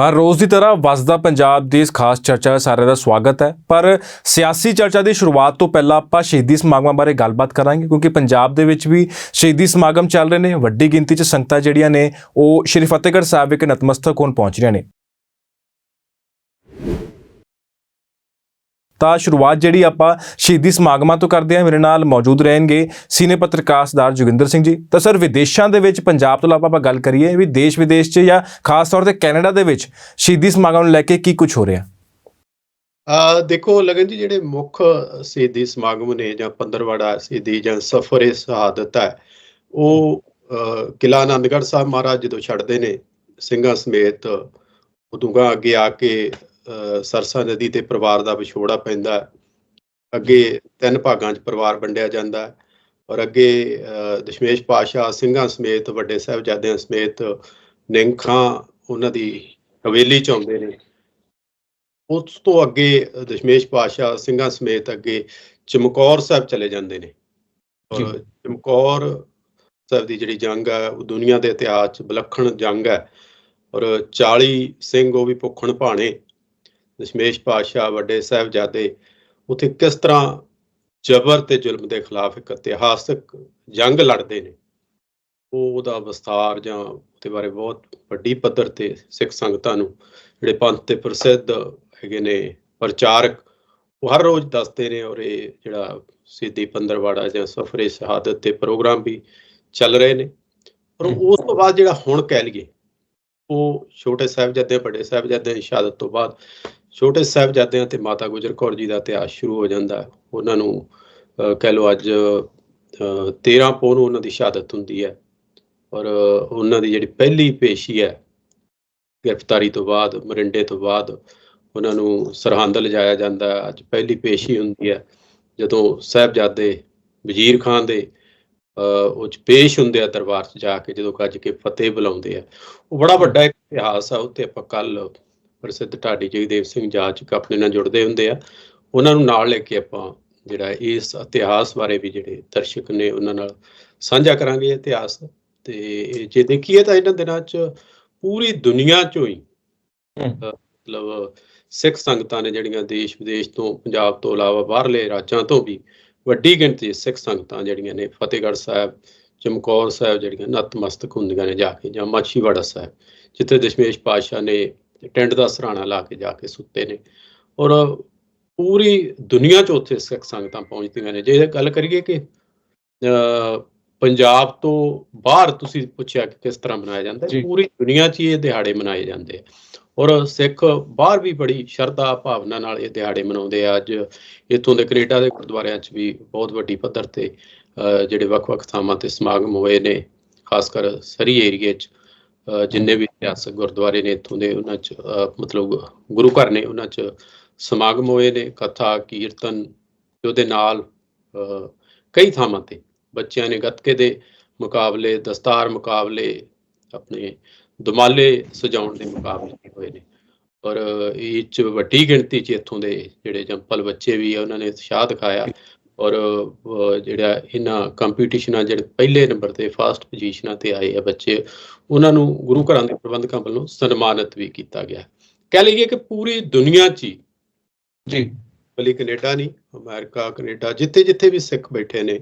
ਹਰ ਰੋਜ਼ ਦੀ ਤਰ੍ਹਾਂ ਵਸਦਾ ਪੰਜਾਬ ਦੀ ਇਸ ਖਾਸ ਚਰਚਾ ਵਿੱਚ ਸਾਰਿਆਂ ਦਾ ਸਵਾਗਤ ਹੈ। ਪਰ ਸਿਆਸੀ ਚਰਚਾ ਦੀ ਸ਼ੁਰੂਆਤ ਤੋਂ ਪਹਿਲਾਂ ਆਪਾਂ ਸ਼ਹੀਦੀ ਸਮਾਗਮਾਂ ਬਾਰੇ ਗੱਲਬਾਤ ਕਰਾਂਗੇ ਕਿਉਂਕਿ ਪੰਜਾਬ ਦੇ ਵਿੱਚ ਵੀ ਸ਼ਹੀਦੀ ਸਮਾਗਮ ਚੱਲ ਰਹੇ ਨੇ। ਵੱਡੀ ਗਿਣਤੀ 'ਚ ਸੰਗਤਾਂ ਜਿਹੜੀਆਂ ਨੇ, ਉਹ ਸ਼੍ਰੀ ਫਤਿਹਗੜ੍ਹ ਸਾਹਿਬ ਵਿਖੇ ਨਤਮਸਤਕ ਹੋਣ ਪਹੁੰਚ ਰਹੀਆਂ ਨੇ। ਤਾਂ ਸ਼ੁਰੂਆਤ ਜਿਹੜੀ ਆਪਾਂ ਸ਼ਹੀਦੀ ਸਮਾਗਮਾਂ ਤੋਂ ਕਰਦੇ ਹਾਂ ਮੇਰੇ ਨਾਲ ਮੌਜੂਦ ਰਹਿਣਗੇ ਸੀਨੇ ਪੱਤਰਕਾਰ ਸਰਦਾਰ ਜੋਗਿੰਦਰ ਸਿੰਘ ਜੀ। ਤਾਂ ਸਰ ਵਿਦੇਸ਼ਾਂ ਦੇ ਵਿੱਚ ਪੰਜਾਬ ਤੋਂ ਇਲਾਵਾ ਆਪਾਂ ਗੱਲ ਕਰੀਏ ਵੀ ਦੇਸ਼ ਵਿਦੇਸ਼ 'ਚ ਜਾਂ ਖਾਸ ਤੌਰ ਤੇ ਕੈਨੇਡਾ ਦੇ ਵਿੱਚ ਸ਼ਹੀਦੀ ਸਮਾਗਮ ਨੂੰ ਲੈ ਕੇ ਕੀ ਕੁਝ ਹੋ ਰਿਹਾ? ਆ ਦੇਖੋ ਲਗਨ ਜੀ ਜਿਹੜੇ ਮੁੱਖ ਸ਼ਹੀਦੀ ਸਮਾਗਮ ਨੇ ਜਾਂ ਪੰਦਰਵਾੜਾ ਸ਼ਹੀਦੀ ਜਾਂ ਸਫਰੇ ਸ਼ਹਾਦਤ ਹੈ ਉਹ ਅ, ਕਿਲ੍ਹਾ ਆਨੰਦਗੜ੍ਹ ਸਾਹਿਬ ਮਹਾਰਾਜ ਜਦੋਂ ਛੱਡਦੇ ਨੇ ਸਿੰਘਾਂ ਸਮੇਤ ਉਦੋਂ ਗਾ ਅੱਗੇ ਆ ਕੇ ਸਰਸਾ ਨਦੀ ਤੇ ਪਰਿਵਾਰ ਦਾ ਵਿਛੋੜਾ ਪੈਂਦਾ। ਅੱਗੇ ਤਿੰਨ ਭਾਗਾਂ 'ਚ ਪਰਿਵਾਰ ਵੰਡਿਆ ਜਾਂਦਾ ਹੈ ਔਰ ਅੱਗੇ ਦਸ਼ਮੇਸ਼ ਪਾਤਸ਼ਾਹ ਸਿੰਘਾਂ ਸਮੇਤ ਵੱਡੇ ਸਾਹਿਬਜ਼ਾਦਿਆਂ ਸਮੇਤ ਨਿੰਖਾਂ ਉਹਨਾਂ ਦੀ ਹਵੇਲੀ 'ਚ ਆਉਂਦੇ ਨੇ ਉਸ ਤੋਂ ਅੱਗੇ ਦਸ਼ਮੇਸ਼ ਪਾਤਸ਼ਾਹ ਸਿੰਘਾਂ ਸਮੇਤ ਅੱਗੇ ਚਮਕੌਰ ਸਾਹਿਬ ਚਲੇ ਜਾਂਦੇ ਨੇ ਔਰ। ਚਮਕੌਰ ਸਾਹਿਬ ਦੀ ਜਿਹੜੀ ਜੰਗ ਹੈ ਉਹ ਦੁਨੀਆ ਦੇ ਇਤਿਹਾਸ 'ਚ ਵਿਲੱਖਣ ਜੰਗ ਹੈ ਔਰ 40 ਸਿੰਘ ਉਹ ਵੀ ਭੁੱਖਣ ਭਾਣੇ ਦਸ਼ਮੇਸ਼ ਪਾਤਸ਼ਾਹ ਵੱਡੇ ਸਾਹਿਬਜ਼ਾਦੇ ਉੱਥੇ ਕਿਸ ਤਰ੍ਹਾਂ ਜ਼ਬਰ ਤੇ ਜ਼ੁਲਮ ਦੇ ਖਿਲਾਫ ਇੱਕ ਇਤਿਹਾਸਕ ਜੰਗ ਲੜਦੇ ਨੇ ਉਹ ਉਹਦਾ ਵਿਸਥਾਰ ਜਾਂ ਉਹਦੇ ਬਾਰੇ ਬਹੁਤ ਵੱਡੀ ਪੱਧਰ ਤੇ ਸਿੱਖ ਸੰਗਤਾਂ ਨੂੰ ਜਿਹੜੇ ਪੰਥ ਤੇ ਪ੍ਰਸਿੱਧ ਹੈਗੇ ਨੇ ਪ੍ਰਚਾਰਕ ਉਹ ਹਰ ਰੋਜ਼ ਦੱਸਦੇ ਨੇ ਔਰ ਇਹ ਜਿਹੜਾ ਸਿੱਧੀ ਪੰਦਰਵਾੜਾ ਜਾਂ ਸਫਰੇ ਸ਼ਹਾਦਤ ਤੇ ਪ੍ਰੋਗਰਾਮ ਵੀ ਚੱਲ ਰਹੇ ਨੇ ਪਰ। ਉਸ ਤੋਂ ਬਾਅਦ ਜਿਹੜਾ ਹੁਣ ਕਹਿ ਲਈਏ ਉਹ ਛੋਟੇ ਸਾਹਿਬਜ਼ਾਦੇ ਵੱਡੇ ਸਾਹਿਬਜ਼ਾਦੇ ਦੀ ਸ਼ਹਾਦਤ ਤੋਂ ਬਾਅਦ ਛੋਟੇ ਸਾਹਿਬਜ਼ਾਦਿਆਂ ਤੇ ਮਾਤਾ ਗੁਜਰ ਕੌਰ ਜੀ ਦਾ ਇਤਿਹਾਸ ਸ਼ੁਰੂ ਹੋ ਜਾਂਦਾ ਉਹਨਾਂ ਨੂੰ ਅਹ, ਕਹਿ ਲਓ ਅੱਜ ਅਹ, 13 ਪੋਹ ਨੂੰ ਉਹਨਾਂ ਦੀ ਸ਼ਹਾਦਤ ਹੁੰਦੀ ਹੈ। ਔਰ ਉਹਨਾਂ ਦੀ ਜਿਹੜੀ ਪਹਿਲੀ ਪੇਸ਼ੀ ਹੈ ਗ੍ਰਿਫਤਾਰੀ ਤੋਂ ਬਾਅਦ ਮਰਿੰਡੇ ਤੋਂ ਬਾਅਦ ਉਹਨਾਂ ਨੂੰ ਸਰਹੰਦ ਲਿਜਾਇਆ ਜਾਂਦਾ ਅੱਜ ਪਹਿਲੀ ਪੇਸ਼ੀ ਹੁੰਦੀ ਹੈ। ਜਦੋਂ ਸਾਹਿਬਜ਼ਾਦੇ ਵਜ਼ੀਰ ਖਾਨ ਦੇ ਅਹ, ਉਹ 'ਚ ਪੇਸ਼ ਹੁੰਦੇ ਆ ਦਰਬਾਰ 'ਚ ਜਾ ਕੇ ਜਦੋਂ ਗੱਜ ਕੇ ਫਤਿਹ ਬੁਲਾਉਂਦੇ ਆ। ਉਹ ਬੜਾ ਵੱਡਾ ਇੱਕ ਇਤਿਹਾਸ ਆ। ਉੱਤੇ ਆਪਾਂ ਕੱਲ ਪ੍ਰਸਿੱਧ ਢਾਡੀ ਜਗਦੇਵ ਸਿੰਘ ਜਾਚਕ ਆਪਣੇ ਨਾਲ ਜੁੜਦੇ ਹੁੰਦੇ ਆ। ਉਹਨਾਂ ਨੂੰ ਨਾਲ ਲੈ ਕੇ ਆਪਾਂ ਜਿਹੜਾ ਇਸ ਇਤਿਹਾਸ ਬਾਰੇ ਵੀ ਜਿਹੜੇ ਦਰਸ਼ਕ ਨੇ ਉਹਨਾਂ ਨਾਲ ਸਾਂਝਾ ਕਰਾਂਗੇ ਇਤਿਹਾਸ। ਤੇ ਜੇ ਦੇਖੀਏ ਤਾਂ ਇਹਨਾਂ ਦਿਨਾਂ 'ਚ ਪੂਰੀ ਦੁਨੀਆ 'ਚੋਂ ਹੀ ਮਤਲਬ ਸਿੱਖ ਸੰਗਤਾਂ ਨੇ ਜਿਹੜੀਆਂ ਦੇਸ਼ ਵਿਦੇਸ਼ ਤੋਂ ਪੰਜਾਬ ਤੋਂ ਇਲਾਵਾ ਬਾਹਰਲੇ ਰਾਜਾਂ ਤੋਂ ਵੀ ਵੱਡੀ ਗਿਣਤੀ ਸਿੱਖ ਸੰਗਤਾਂ ਜਿਹੜੀਆਂ ਨੇ ਫਤਿਹਗੜ੍ਹ ਸਾਹਿਬ ਚਮਕੌਰ ਸਾਹਿਬ ਜਿਹੜੀਆਂ ਨਤਮਸਤਕ ਹੁੰਦੀਆਂ ਨੇ ਜਾ ਕੇ ਜਾਂ ਮਾਛੀਵਾੜਾ ਸਾਹਿਬ ਜਿੱਥੇ ਦਸ਼ਮੇਸ਼ ਪਾਤਸ਼ਾਹ ਨੇ ਟੈਂਟ ਦਾ ਸਰਾਣਾ ਲਾ ਕੇ ਜਾ ਕੇ ਸੁੱਤੇ ਨੇ। ਔਰ ਪੂਰੀ ਦੁਨੀਆ 'ਚ ਉੱਥੇ ਸਿੱਖ ਸੰਗਤਾਂ ਪਹੁੰਚਦੀਆਂ ਨੇ। ਜੇ ਇਹ ਗੱਲ ਕਰੀਏ ਕਿ ਪੰਜਾਬ ਤੋਂ ਬਾਹਰ ਤੁਸੀਂ ਪੁੱਛਿਆ ਕਿ ਕਿਸ ਤਰ੍ਹਾਂ ਮਨਾਇਆ ਜਾਂਦਾ ਹੈ। ਪੂਰੀ ਦੁਨੀਆ 'ਚ ਇਹ ਦਿਹਾੜੇ ਮਨਾਏ ਜਾਂਦੇ ਆ। ਔਰ ਸਿੱਖ ਬਾਹਰ ਵੀ ਬੜੀ ਸ਼ਰਧਾ ਭਾਵਨਾ ਨਾਲ ਇਹ ਦਿਹਾੜੇ ਮਨਾਉਂਦੇ ਆ। ਅੱਜ ਇੱਥੋਂ ਦੇ ਕੈਨੇਡਾ ਦੇ ਗੁਰਦੁਆਰਿਆਂ 'ਚ ਵੀ ਬਹੁਤ ਵੱਡੀ ਪੱਧਰ ਤੇ ਜਿਹੜੇ ਵੱਖ-ਵੱਖ ਥਾਵਾਂ ਤੇ ਸਮਾਗਮ ਹੋਏ ਨੇ ਖਾਸ ਕਰ ਸਰੀ ਏਰੀਏ 'ਚ। ਜਿੰਨੇ ਵੀ ਇਤਿਹਾਸਕ ਗੁਰਦੁਆਰੇ ਨੇ ਇੱਥੋਂ ਦੇ ਉਹਨਾਂ 'ਚ ਮਤਲਬ ਗੁਰੂ ਘਰ ਨੇ ਉਹਨਾਂ 'ਚ ਸਮਾਗਮ ਹੋਏ ਨੇ ਕਥਾ ਕੀਰਤਨ ਤੇ ਉਹਦੇ ਨਾਲ ਅਹ, ਕਈ ਥਾਵਾਂ ਤੇ ਬੱਚਿਆਂ ਨੇ ਗੱਤਕੇ ਦੇ ਮੁਕਾਬਲੇ ਦਸਤਾਰ ਮੁਕਾਬਲੇ ਆਪਣੇ ਦੁਮਾਲੇ ਸਜਾਉਣ ਦੇ ਮੁਕਾਬਲੇ ਹੋਏ ਨੇ। ਔਰ ਇਹ ਚ ਵੱਡੀ ਗਿਣਤੀ ਚ ਇੱਥੋਂ ਦੇ ਜਿਹੜੇ ਜੰਪਲ ਬੱਚੇ ਵੀ ਆ ਉਹਨਾਂ ਨੇ ਉਤਸ਼ਾਹ ਦਿਖਾਇਆ ਔਰ ਜਿਹੜਾ ਇਹਨਾਂ ਕੰਪੀਟੀਸ਼ਨਾਂ ਜਿਹੜੇ ਪਹਿਲੇ ਨੰਬਰ ਤੇ ਫਸਟ ਪੋਜੀਸ਼ਨਾਂ ਤੇ ਆਏ ਆ ਬੱਚੇ ਉਹਨਾਂ ਨੂੰ ਗੁਰੂ ਘਰਾਂ ਦੇ ਪ੍ਰਬੰਧਕਾਂ ਵੱਲੋਂ ਸਨਮਾਨਿਤ ਵੀ ਕੀਤਾ ਗਿਆ। ਕਹਿ ਲਈਏ ਕਿ ਪੂਰੀ ਦੁਨੀਆ 'ਚ ਜੀ। ਬਲੀ ਕੈਨੇਡਾ ਨਹੀਂ ਅਮਰੀਕਾ ਕੈਨੇਡਾ ਜਿੱਥੇ ਜਿੱਥੇ ਵੀ ਸਿੱਖ ਬੈਠੇ ਨੇ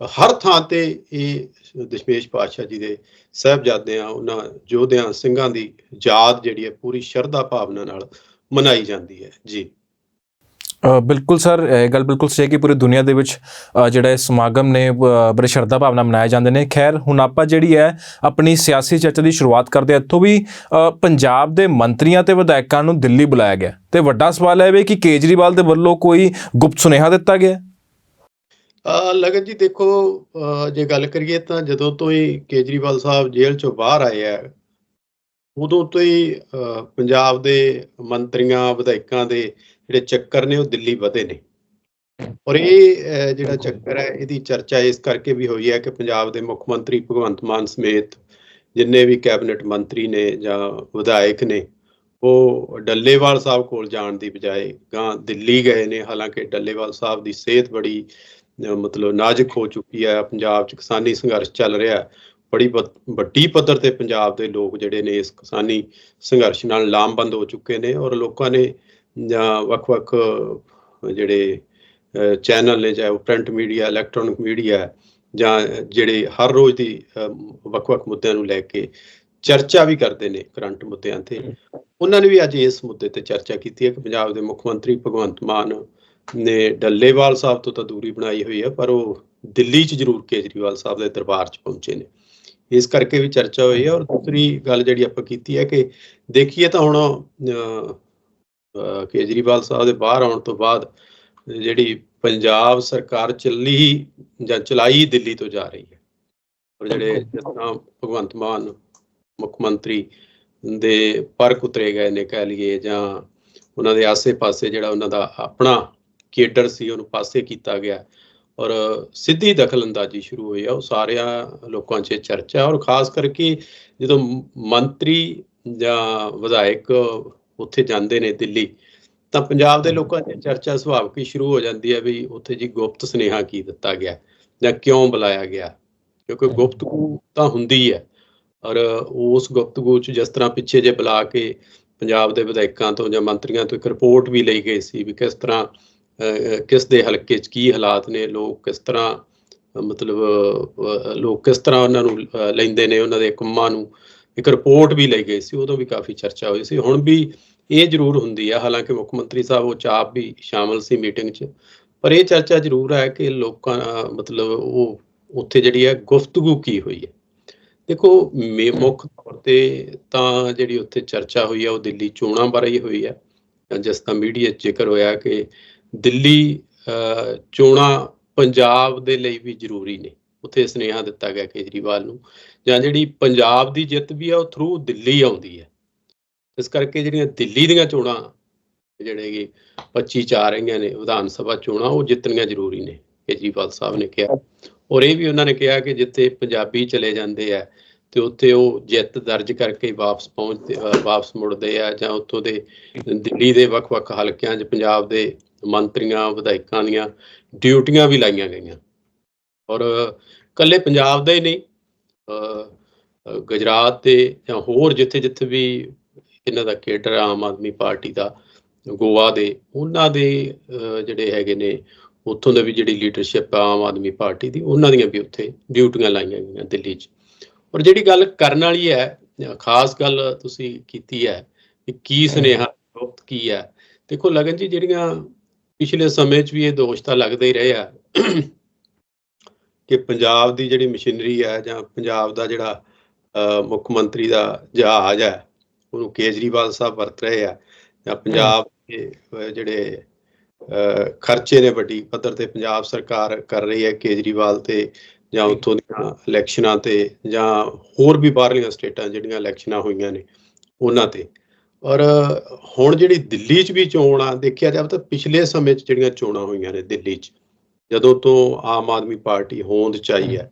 ਹਰ ਥਾਂ ਤੇ ਇਹ ਦਸ਼ਮੇਸ਼ ਪਾਤਸ਼ਾਹ ਜੀ ਦੇ ਸਾਹਿਬਜ਼ਾਦਿਆਂ ਉਹਨਾਂ ਯੋਧਿਆਂ ਸਿੰਘਾਂ ਦੀ ਯਾਦ ਜਿਹੜੀ ਹੈ ਪੂਰੀ ਸ਼ਰਧਾ ਭਾਵਨਾ ਨਾਲ ਮਨਾਈ ਜਾਂਦੀ ਹੈ। ਜੀ। ਬਿਲਕੁਲ ਸਰ ਇਹ ਗੱਲ ਬਿਲਕੁਲ ਸਹੀ ਹੈ ਕਿ ਪੂਰੀ ਦੁਨੀਆ ਦੇ ਵਿੱਚ ਅ, ਜਿਹੜਾ ਇਹ ਸਮਾਗਮ ਨੇ ਬੜੇ ਸ਼ਰਧਾ ਭਾਵਨਾ ਮਨਾਏ ਜਾਂਦੇ ਨੇ। ਖੈਰ ਹੁਣ ਆਪਾਂ ਜਿਹੜੀ ਹੈ ਆਪਣੀ ਸਿਆਸੀ ਚਰਚਾ ਦੀ ਸ਼ੁਰੂਆਤ ਕਰਦੇ ਹਾਂ। ਇੱਥੋਂ ਵੀ ਪੰਜਾਬ ਦੇ ਮੰਤਰੀਆਂ ਤੇ ਵਿਧਾਇਕਾਂ ਨੂੰ ਦਿੱਲੀ ਬੁਲਾਇਆ ਗਿਆ। ਤੇ ਵੱਡਾ ਸਵਾਲ ਹੈ ਵੀ ਕਿ ਕੇਜਰੀਵਾਲ ਦੇ ਵੱਲੋਂ ਕੋਈ ਗੁਪਤ ਸੁਨੇਹਾ ਦਿੱਤਾ ਗਿਆ? ਲਗਨ ਜੀ ਦੇਖੋ ਅਹ ਜੇ ਗੱਲ ਕਰੀਏ ਤਾਂ ਜਦੋਂ ਤੋਂ ਹੀ ਕੇਜਰੀਵਾਲ ਸਾਹਿਬ ਜੇਲ੍ਹ ਚੋਂ ਬਾਹਰ ਆਏ ਆ ਉਦੋਂ ਤੋਂ ਹੀ ਪੰਜਾਬ ਦੇ ਮੰਤਰੀਆਂ ਵਿਧਾਇਕਾਂ ਦੇ ਜਿਹੜੇ ਚੱਕਰ ਨੇ ਉਹ ਦਿੱਲੀ ਵਧੇ ਨੇ। ਔਰ ਇਹ ਜਿਹੜਾ ਚੱਕਰ ਹੈ ਇਹਦੀ ਚਰਚਾ ਇਸ ਕਰਕੇ ਵੀ ਹੋਈ ਹੈ ਕਿ ਪੰਜਾਬ ਦੇ ਮੁੱਖ ਮੰਤਰੀ ਭਗਵੰਤ ਮਾਨ ਸਮੇਤ ਜਿੰਨੇ ਵੀ ਕੈਬਨਿਟ ਮੰਤਰੀ ਨੇ ਜਾਂ ਵਿਧਾਇਕ ਨੇ ਉਹ ਡੱਲੇਵਾਲ ਸਾਹਿਬ ਕੋਲ ਜਾਣ ਦੀ ਬਜਾਏ ਗਾਂ ਦਿੱਲੀ ਗਏ ਨੇ। ਹਾਲਾਂਕਿ ਡੱਲੇਵਾਲ ਸਾਹਿਬ ਦੀ ਸਿਹਤ ਬੜੀ ਮਤਲਬ ਨਾਜ਼ੁਕ ਹੋ ਚੁੱਕੀ ਹੈ। ਪੰਜਾਬ 'ਚ ਕਿਸਾਨੀ ਸੰਘਰਸ਼ ਚੱਲ ਰਿਹਾ ਹੈ। ਬੜੀ ਵੱਡੀ ਪੱਧਰ ਤੇ ਪੰਜਾਬ ਦੇ ਲੋਕ ਜਿਹੜੇ ਨੇ ਇਸ ਕਿਸਾਨੀ ਸੰਘਰਸ਼ ਨਾਲ ਲਾਮਬੰਦ ਹੋ ਚੁੱਕੇ ਨੇ ਔਰ ਲੋਕਾਂ ਨੇ ਜਾਂ ਵੱਖ-ਵੱਖ ਜਿਹੜੇ ਚੈਨਲ ਨੇ ਚਾਹੇ ਉਹ ਪ੍ਰਿੰਟ ਮੀਡੀਆ ਇਲੈਕਟ੍ਰੋਨਿਕ ਮੀਡੀਆ ਜਾਂ ਜਿਹੜੇ ਹਰ ਰੋਜ਼ ਦੀ ਵੱਖ-ਵੱਖ ਮੁੱਦਿਆਂ ਨੂੰ ਲੈ ਕੇ ਚਰਚਾ ਵੀ ਕਰਦੇ ਨੇ ਕਰੰਟ ਮੁੱਦਿਆਂ ਤੇ। ਉਹਨਾਂ ਨੇ ਵੀ ਅੱਜ ਇਸ ਮੁੱਦੇ ਤੇ ਚਰਚਾ ਕੀਤੀ ਹੈ। ਕਿ ਪੰਜਾਬ ਦੇ ਮੁੱਖ ਮੰਤਰੀ ਭਗਵੰਤ ਮਾਨ ਨੇ ਡੱਲੇਵਾਲ ਸਾਹਿਬ ਤੋਂ ਤਾਂ ਦੂਰੀ ਬਣਾਈ ਹੋਈ ਹੈ ਪਰ ਉਹ ਦਿੱਲੀ 'ਚ ਜ਼ਰੂਰ ਕੇਜਰੀਵਾਲ ਸਾਹਿਬ ਦੇ ਦਰਬਾਰ 'ਚ ਪਹੁੰਚੇ ਨੇ। ਇਸ ਕਰਕੇ ਵੀ ਚਰਚਾ ਹੋਈ ਹੈ। ਔਰ ਦੂਸਰੀ ਗੱਲ ਜਿਹੜੀ ਆਪਾਂ ਕੀਤੀ ਹੈ ਕਿ ਦੇਖੀਏ ਤਾਂ ਹੁਣ ਕੇਜਰੀਵਾਲ ਸਾਹਿਬ ਦੇ ਬਾਹਰ ਆਉਣ ਤੋਂ ਬਾਅਦ ਜਿਹੜੀ ਪੰਜਾਬ ਸਰਕਾਰ ਚੱਲੀ ਜਾਂ ਚਲਾਈ ਦਿੱਲੀ ਤੋਂ ਜਾ ਰਹੀ ਹੈ। ਔਰ ਜਿਹੜੇ ਜਿਸ ਤਰ੍ਹਾਂ ਭਗਵੰਤ ਮਾਨ ਮੁੱਖ ਮੰਤਰੀ ਦੇ ਪਰਕ ਉਤਰੇ ਗਏ ਨੇ ਕਹਿ ਲਈਏ ਜਾਂ ਉਹਨਾਂ ਦੇ ਆਸੇ-ਪਾਸੇ ਜਿਹੜਾ ਉਹਨਾਂ ਦਾ ਆਪਣਾ ਕੇਡਰ ਸੀ ਉਹਨੂੰ ਪਾਸੇ ਕੀਤਾ ਗਿਆ ਔਰ ਸਿੱਧੀ ਦਖਲਅੰਦਾਜ਼ੀ ਸ਼ੁਰੂ ਹੋਈ ਆ। ਉਹ ਸਾਰਿਆਂ ਲੋਕਾਂ 'ਚ ਚਰਚਾ ਔਰ ਖਾਸ ਕਰਕੇ ਜਦੋਂ ਮੰਤਰੀ ਜਾਂ ਵਿਧਾਇਕ ਉੱਥੇ ਜਾਂਦੇ ਨੇ ਦਿੱਲੀ ਤਾਂ ਪੰਜਾਬ ਦੇ ਲੋਕਾਂ 'ਚ ਚਰਚਾ ਸੁਭਾਵਿਕ ਹੀ ਸ਼ੁਰੂ ਹੋ ਜਾਂਦੀ ਹੈ ਵੀ ਉੱਥੇ ਜੀ ਗੁਪਤ ਸੁਨੇਹਾ ਕੀ ਦਿੱਤਾ ਗਿਆ ਜਾਂ ਕਿਉਂ ਬੁਲਾਇਆ ਗਿਆ ਕਿਉਂਕਿ ਗੁਪਤਗੂ ਤਾਂ ਹੁੰਦੀ ਹੈ ਔਰ ਉਸ ਗੁਪਤਗੂ 'ਚ ਜਿਸ ਤਰ੍ਹਾਂ ਪਿੱਛੇ ਜੇ ਬੁਲਾ ਕੇ ਪੰਜਾਬ ਦੇ ਵਿਧਾਇਕਾਂ ਤੋਂ ਜਾਂ ਮੰਤਰੀਆਂ ਤੋਂ ਇੱਕ ਰਿਪੋਰਟ ਵੀ ਲਈ ਗਈ ਸੀ ਵੀ ਕਿਸ ਤਰ੍ਹਾਂ ਕਿਸ ਦੇ ਹਲਕੇ 'ਚ ਕੀ ਹਾਲਾਤ ਨੇ ਲੋਕ ਕਿਸ ਤਰ੍ਹਾਂ ਮਤਲਬ ਲੋਕ ਕਿਸ ਤਰ੍ਹਾਂ ਉਹਨਾਂ ਨੂੰ ਲੈਂਦੇ ਨੇ ਉਹਨਾਂ ਦੇ ਕੰਮਾਂ ਨੂੰ ਇੱਕ ਰਿਪੋਰਟ ਵੀ ਲਈ ਗਈ ਸੀ ਉਦੋਂ ਵੀ ਕਾਫੀ ਚਰਚਾ ਹੋਈ ਸੀ। ਹੁਣ ਵੀ ਇਹ ਜ਼ਰੂਰ ਹੁੰਦੀ ਆ, ਹਾਲਾਂਕਿ ਮੁੱਖ ਮੰਤਰੀ ਸਾਹਿਬ ਉਹ ਚਾਪ ਵੀ ਸ਼ਾਮਲ ਸੀ ਮੀਟਿੰਗ 'ਚ, ਪਰ ਇਹ ਚਰਚਾ ਜ਼ਰੂਰ ਹੈ ਕਿ ਲੋਕਾਂ, ਮਤਲਬ ਉਹ ਉੱਥੇ ਜਿਹੜੀ ਹੈ ਗੁਫ਼ਤਗੂ ਕੀ ਹੋਈ ਹੈ। ਦੇਖੋ, ਮੇ- ਮੁੱਖ ਤੌਰ ਤੇ ਤਾਂ ਜਿਹੜੀ ਉੱਥੇ ਚਰਚਾ ਹੋਈ ਹੈ ਉਹ ਦਿੱਲੀ ਚੋਣਾਂ ਬਾਰੇ ਹੀ ਹੋਈ ਹੈ। ਜਿਸ ਦਾ ਮੀਡੀਆ 'ਚ ਜ਼ਿਕਰ ਹੋਇਆ ਕਿ ਦਿੱਲੀ ਚੋਣਾਂ ਪੰਜਾਬ ਦੇ ਲਈ ਵੀ ਜ਼ਰੂਰੀ ਨੇ। ਉੱਥੇ ਸੁਨੇਹਾ ਦਿੱਤਾ ਗਿਆ ਕੇਜਰੀਵਾਲ ਨੂੰ। ਜਾਂ ਜਿਹੜੀ ਪੰਜਾਬ ਦੀ ਜਿੱਤ ਵੀ ਆ, ਉਹ ਥਰੂ ਦਿੱਲੀ ਆਉਂਦੀ ਹੈ। ਇਸ ਕਰਕੇ ਜਿਹੜੀਆਂ ਦਿੱਲੀ ਦੀਆਂ ਚੋਣਾਂ ਜਿਹੜੇ ਕਿ 25 ਚ ਆ ਰਹੀਆਂ ਨੇ, ਵਿਧਾਨ ਸਭਾ ਚੋਣਾਂ, ਉਹ ਜਿੱਤਣੀਆਂ ਜ਼ਰੂਰੀ ਨੇ, ਕੇਜਰੀਵਾਲ ਸਾਹਿਬ ਨੇ ਕਿਹਾ। ਔਰ ਇਹ ਵੀ ਉਹਨਾਂ ਨੇ ਕਿਹਾ ਕਿ ਜਿੱਥੇ ਪੰਜਾਬੀ ਚਲੇ ਜਾਂਦੇ ਆ ਤੇ ਉੱਥੇ ਉਹ ਜਿੱਤ ਦਰਜ ਕਰਕੇ ਵਾਪਸ ਪਹੁੰਚਦੇ ਵਾਪਸ ਮੁੜਦੇ ਆ ਜਾਂ ਉੱਥੋਂ ਦੇ ਦਿੱਲੀ ਦੇ ਵੱਖ-ਵੱਖ ਹਲਕਿਆਂ 'ਚ ਪੰਜਾਬ ਦੇ ਮੰਤਰੀਆਂ, ਵਿਧਾਇਕਾਂ ਦੀਆਂ ਡਿਊਟੀਆਂ ਵੀ ਲਾਈਆਂ ਗਈਆਂ। ਔਰ ਕੱਲੇ ਪੰਜਾਬ ਦਾ ਹੀ ਨਹੀਂ ਗੁਜਰਾਤ ਦੇ ਜਾਂ ਹੋਰ ਜਿੱਥੇ-ਜਿੱਥੇ ਵੀ ਇਹਨਾਂ ਦਾ ਕੇਡਰ ਆ ਆਮ ਆਦਮੀ ਪਾਰਟੀ ਦਾ ਗੋਆ ਦੇ ਉਹਨਾਂ ਦੇ ਜਿਹੜੇ ਹੈਗੇ ਨੇ ਉੱਥੋਂ ਦਾ ਵੀ ਜਿਹੜੀ ਲੀਡਰਸ਼ਿਪ ਆਮ ਆਦਮੀ ਪਾਰਟੀ ਦੀ ਉਹਨਾਂ ਦੀਆਂ ਵੀ ਉੱਥੇ ਡਿਊਟੀਆਂ ਲਾਈਆਂ ਗਈਆਂ ਦਿੱਲੀ 'ਚ। ਔਰ ਜਿਹੜੀ ਗੱਲ ਕਰਨ ਵਾਲੀ ਹੈ ਖਾਸ ਗੱਲ ਤੁਸੀਂ ਕੀਤੀ ਹੈ ਕਿ ਕੀ ਸੁਨੇਹਾ ਗੁਪਤ ਕੀ ਹੈ। ਦੇਖੋ ਲਗਨ ਜੀ ਜਿਹੜੀਆਂ ਪਿਛਲੇ ਸਮੇਂ 'ਚ ਵੀ ਇਹ ਦੋਸ਼ ਤਾਂ ਲੱਗਦੇ ਹੀ ਰਹੇ ਆ ਕਿ ਪੰਜਾਬ ਦੀ ਜਿਹੜੀ ਮਸ਼ੀਨਰੀ ਹੈ ਜਾਂ ਪੰਜਾਬ ਦਾ ਜਿਹੜਾ ਮੁੱਖ ਮੰਤਰੀ ਦਾ ਜਹਾਜ਼ ਹੈ ਉਹਨੂੰ ਕੇਜਰੀਵਾਲ ਸਾਹਿਬ ਵਰਤ ਰਹੇ ਆ। ਜਾਂ ਪੰਜਾਬ ਦੇ ਜਿਹੜੇ ਖਰਚੇ ਨੇ ਵੱਡੀ ਪੱਧਰ ਤੇ ਪੰਜਾਬ ਸਰਕਾਰ ਕਰ ਰਹੀ ਹੈ ਕੇਜਰੀਵਾਲ ਤੇ ਜਾਂ ਉੱਥੋਂ ਦੀਆਂ ਇਲੈਕਸ਼ਨਾਂ ਤੇ ਜਾਂ ਹੋਰ ਵੀ ਬਾਹਰਲੀਆਂ ਸਟੇਟਾਂ ਜਿਹੜੀਆਂ ਇਲੈਕਸ਼ਨਾਂ ਹੋਈਆਂ ਨੇ ਉਹਨਾਂ ਤੇ। ਔਰ ਹੁਣ ਜਿਹੜੀ ਦਿੱਲੀ 'ਚ ਵੀ ਚੋਣ ਆ ਦੇਖਿਆ ਜਾਵੇ ਤਾਂ ਪਿਛਲੇ ਸਮੇਂ 'ਚ ਜਿਹੜੀਆਂ ਚੋਣਾਂ ਹੋਈਆਂ ਨੇ ਦਿੱਲੀ 'ਚ ਜਦੋਂ ਤੋਂ ਆਮ ਆਦਮੀ ਪਾਰਟੀ ਹੋਂਦ 'ਚ ਆਈ ਹੈ।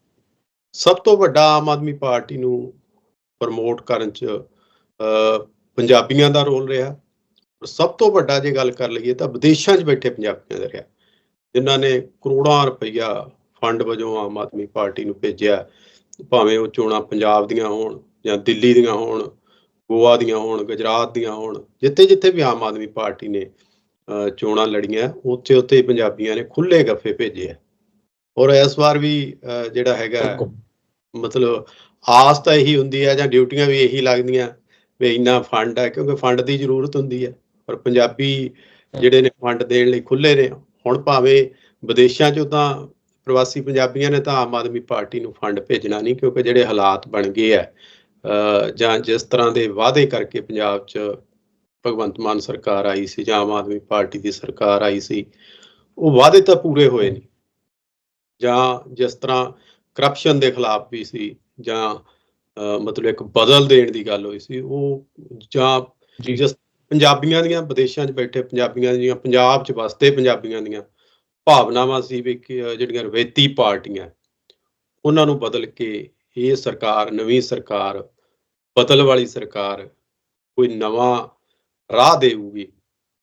ਸਭ ਤੋਂ ਵੱਡਾ ਆਮ ਆਦਮੀ ਪਾਰਟੀ ਨੂੰ ਪ੍ਰਮੋਟ ਕਰਨ 'ਚ ਪੰਜਾਬੀਆਂ ਦਾ ਰੋਲ ਰਿਹਾ। ਸਭ ਤੋਂ ਵੱਡਾ ਜੇ ਗੱਲ ਕਰ ਲਈਏ ਤਾਂ ਵਿਦੇਸ਼ਾਂ 'ਚ ਬੈਠੇ ਪੰਜਾਬੀਆਂ ਦਾ ਰਿਹਾ। ਜਿਨ੍ਹਾਂ ਨੇ ਕਰੋੜਾਂ ਰੁਪਈਆ ਫੰਡ ਵਜੋਂ ਆਮ ਆਦਮੀ ਪਾਰਟੀ ਨੂੰ ਭੇਜਿਆ। ਭਾਵੇਂ ਉਹ ਚੋਣਾਂ ਪੰਜਾਬ ਦੀਆਂ ਹੋਣ ਜਾਂ ਦਿੱਲੀ ਦੀਆਂ ਹੋਣ ਗੋਆ ਦੀਆਂ ਹੋਣ ਗੁਜਰਾਤ ਦੀਆਂ ਹੋਣ ਜਿੱਥੇ ਜਿੱਥੇ ਵੀ ਆਮ ਆਦਮੀ ਪਾਰਟੀ ਨੇ ਚੋਣਾਂ ਲੜੀਆਂ ਉੱਥੇ ਉੱਥੇ ਪੰਜਾਬੀਆਂ ਨੇ ਖੁੱਲੇ ਗੱਫੇ ਭੇਜੇ ਆ। ਔਰ ਇਸ ਵਾਰ ਵੀ ਜਿਹੜਾ ਹੈਗਾ ਮਤਲਬ ਆਸ ਤਾਂ ਇਹੀ ਹੁੰਦੀ ਹੈ ਜਾਂ ਡਿਊਟੀਆਂ ਵੀ ਇਹੀ ਲੱਗਦੀਆਂ। ਵੀ ਇੰਨਾ ਫੰਡ ਹੈ ਕਿਉਂਕਿ ਫੰਡ ਦੀ ਜ਼ਰੂਰਤ ਹੁੰਦੀ ਹੈ ਪਰ ਪੰਜਾਬੀ ਜਿਹੜੇ ਨੇ ਫੰਡ ਦੇਣ ਲਈ ਖੁੱਲੇ ਨੇ ਹੁਣ ਭਾਵੇਂ ਵਿਦੇਸ਼ਾਂ 'ਚੋਂ ਤਾਂ ਪ੍ਰਵਾਸੀ ਪੰਜਾਬੀਆਂ ਨੇ ਤਾਂ ਆਮ ਆਦਮੀ ਪਾਰਟੀ ਨੂੰ ਫੰਡ ਭੇਜਣਾ ਨਹੀਂ ਕਿਉਂਕਿ ਜਿਹੜੇ ਹਾਲਾਤ ਬਣ ਗਏ ਆ ਅਹ, ਜਾਂ ਜਿਸ ਤਰ੍ਹਾਂ ਦੇ ਵਾਅਦੇ ਕਰਕੇ ਪੰਜਾਬ 'ਚ ਭਗਵੰਤ ਮਾਨ ਸਰਕਾਰ ਆਈ ਸੀ ਜਾਂ ਆਮ ਆਦਮੀ ਪਾਰਟੀ ਦੀ ਸਰਕਾਰ ਆਈ ਸੀ ਉਹ ਵਾਅਦੇ ਤਾਂ ਪੂਰੇ ਹੋਏ ਨਹੀਂ ਜਾਂ ਜਿਸ ਤਰ੍ਹਾਂ ਕਰਪਸ਼ਨ ਦੇ ਖਿਲਾਫ ਵੀ ਸੀ ਜਾਂ ਮਤਲਬ ਇੱਕ ਬਦਲ ਦੇਣ ਦੀ ਗੱਲ ਹੋਈ ਸੀ ਉਹ ਜਾਂ। ਜਿਸ ਪੰਜਾਬੀਆਂ ਦੀਆਂ ਵਿਦੇਸ਼ਾਂ 'ਚ ਬੈਠੇ ਪੰਜਾਬੀਆਂ ਦੀਆਂ ਪੰਜਾਬ 'ਚ ਵਸਦੇ ਪੰਜਾਬੀਆਂ ਦੀਆਂ ਭਾਵਨਾਵਾਂ ਸੀ ਵੀ ਕਿ ਜਿਹੜੀਆਂ ਰਵੈਤੀ ਪਾਰਟੀਆਂ ਉਹਨਾਂ ਨੂੰ ਬਦਲ ਕੇ ਇਹ ਸਰਕਾਰ ਨਵੀਂ ਸਰਕਾਰ ਬਦਲ ਵਾਲੀ ਸਰਕਾਰ ਕੋਈ ਨਵਾਂ ਰਾਹ ਦੇਊਗੀ